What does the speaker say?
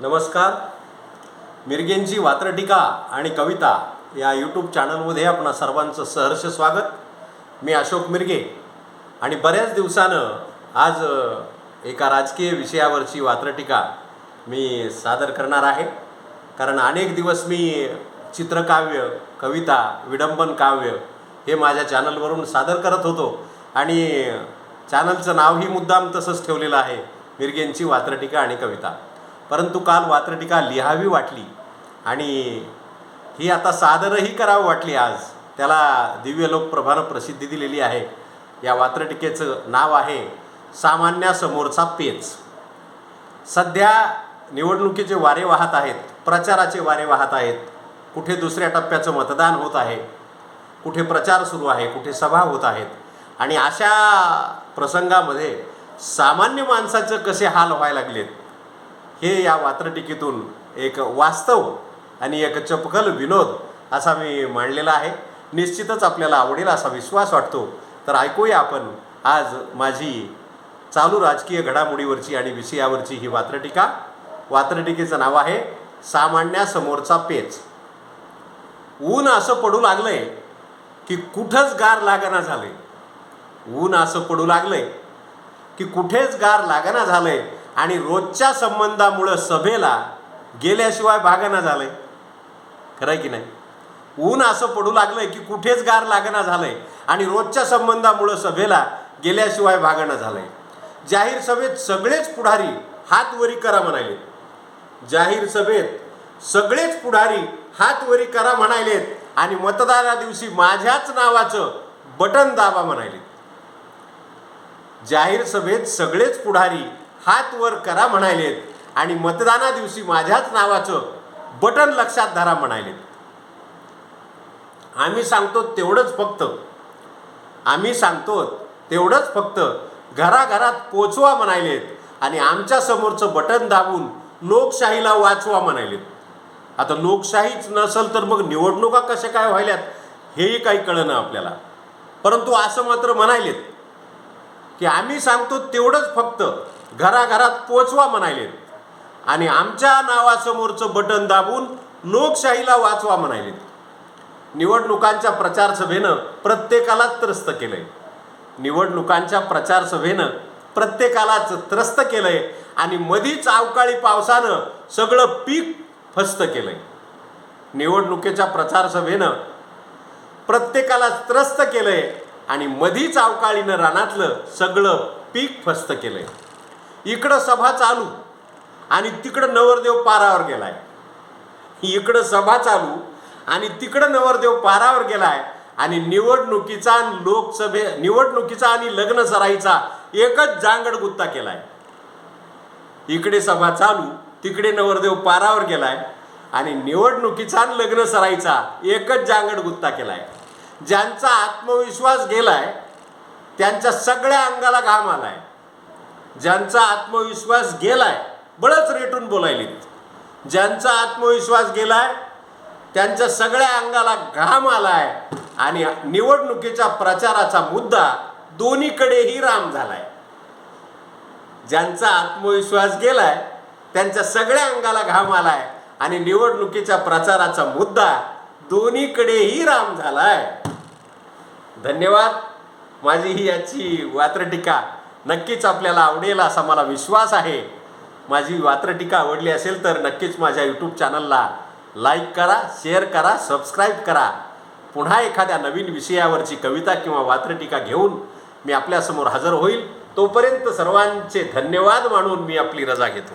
नमस्कार. मिरगेंची वात्रटिका आणि कविता या यूट्यूब चॅनलमध्ये आपणा सर्वांचं सहर्ष स्वागत. मी अशोक मिरगे. आणि बऱ्याच दिवसानं आज एका राजकीय विषयावरची वात्रटिका मी सादर करणार आहे. कारण अनेक दिवस मी चित्रकाव्य कविता विडंबन काव्य हे माझ्या चॅनलवरून सादर करत होतो. आणि चॅनलचं नावही मुद्दाम तसंच ठेवलेलं आहे. मिरगेंची वात्रटिका आणि कविता. परंतु काल वात्रटिका लिहावी वाटली आणि ही आता सादरही करावी वाटली आज. त्याला दिव्य लोकप्रभानं प्रसिद्धी दिलेली आहे. या वात्रटिकेचं नाव आहे सामान्यासमोरचा पेच. सध्या निवडणुकीचे वारे वाहत आहेत प्रचाराचे वारे वाहत आहेत. कुठे दुसऱ्या टप्प्याचं मतदान होत आहे कुठे प्रचार सुरू आहे कुठे सभा होत आहेत. आणि अशा प्रसंगामध्ये सामान्य माणसाचं कसे हाल व्हायला लागलेत? हे या वात्रटिकेतून एक वास्तव आणि एक चपकल विनोद असा मी मांडलेला आहे. निश्चितच आपल्याला आवडेल असा विश्वास वाटतो. तर ऐकूया आपण आज माझी चालू राजकीय घडामोडीवरची आणि विषयावरची ही वात्रटिका. वात्रटिकेचं नाव आहे सामान्यासमोरचा पेच. ऊन असं पडू लागलंय की कुठंच गार लागना झालंय. ऊन असं पडू लागलंय की कुठेच गार लागना झालंय. आणि रोजच्या संबंधामुळं सभेला गेल्याशिवाय भागना झालंय. खरं आहे की नाही? ऊन असं पडू लागलंय की कुठेच गार लागना झालंय. आणि रोजच्या संबंधामुळं सभेला गेल्याशिवाय भागना झालंय. जाहीर सभेत सगळेच पुढारी हात वरी करा म्हणाले जाहीर सभेत सगळेच पुढारी हात वरी करा म्हणायलेत आणि मतदाना दिवशी माझ्याच नावाचं बटन दाबा म्हणायले जाहीर सभेत सगळेच पुढारी हात वर करा म्हणायलेत. आणि मतदाना दिवशी माझ्याच नावाचं बटन लक्षात धरा म्हणायलेत. आम्ही सांगतो तेवढंच फक्त. आम्ही सांगतो तेवढंच फक्त. घराघरात पोचवा म्हणायलेत. आणि आमच्या समोरचं बटन दाबून लोकशाहीला वाचवा म्हणायलेत. आता लोकशाहीच नसल तर मग निवडणुका कशा काय व्हायल्यात हेही काही कळलं आपल्याला. परंतु असं मात्र म्हणायलेत. की आम्ही सांगतो तेवढंच फक्त घराघरात पोचवा म्हणायले आणि आमच्या नावासमोरचं बटन दाबून लोकशाहीला वाचवा म्हणायले निवडणुकांच्या प्रचार सभेनं प्रत्येकालाच त्रस्त केलंय. निवडणुकांच्या प्रचार सभेनं प्रत्येकालाच त्रस्त केलंय आणि मधीच अवकाळी पावसानं सगळं पीक फस्त केलंय. निवडणुकीच्या प्रचार सभेनं प्रत्येकाला त्रस्त केलंय आणि मधीच अवकाळीनं रानातलं सगळं पीक फस्त केलंय. इकडं सभा चालू आणि तिकडं नवरदेव पारावर गेलाय. इकडं सभा चालू आणि तिकडं नवरदेव पारावर गेलाय आणि निवडणुकीचा आणि लोकसभे निवडणुकीचा आणि लग्न सराईचा एकच जांगड गुत्ता केलाय. इकडे सभा चालू तिकडे नवरदेव पारावर गेलाय आणि निवडणुकीचा आणि लग्न सराईचा एकच जांगड गुत्ता केलाय. ज्यांचा आत्मविश्वास गेलाय त्यांच्या सगळ्या अंगाला घाम आलाय. ज्यांचा आत्मविश्वास गेलाय बळच रेटून बोलायलीत ज्यांचा आत्मविश्वास गेलाय त्यांच्या सगळ्या अंगाला घाम आलाय आणि निवडणुकीच्या प्रचाराचा मुद्दा दोन्हीकडेही राम झालाय. ज्यांचा आत्मविश्वास गेलाय त्यांच्या सगळ्या अंगाला घाम आलाय आणि निवडणुकीच्या प्रचाराचा मुद्दा दोन्हीकडेही राम झालाय. धन्यवाद. माझी ही याची वात्रटीका नक्कीच आपल्याला आवडेल असा मला विश्वास आहे. माझी वात्रटीका आवडली असेल तर नक्कीच माझ्या यूट्यूब चॅनलला लाईक करा शेअर करा सबस्क्राईब करा. पुन्हा एखाद्या नवीन विषयावरची कविता किंवा वात्रटीका घेऊन मी आपल्यासमोर हजर होईल. तोपर्यंत सर्वांचे धन्यवाद मानून मी आपली रजा घेतो.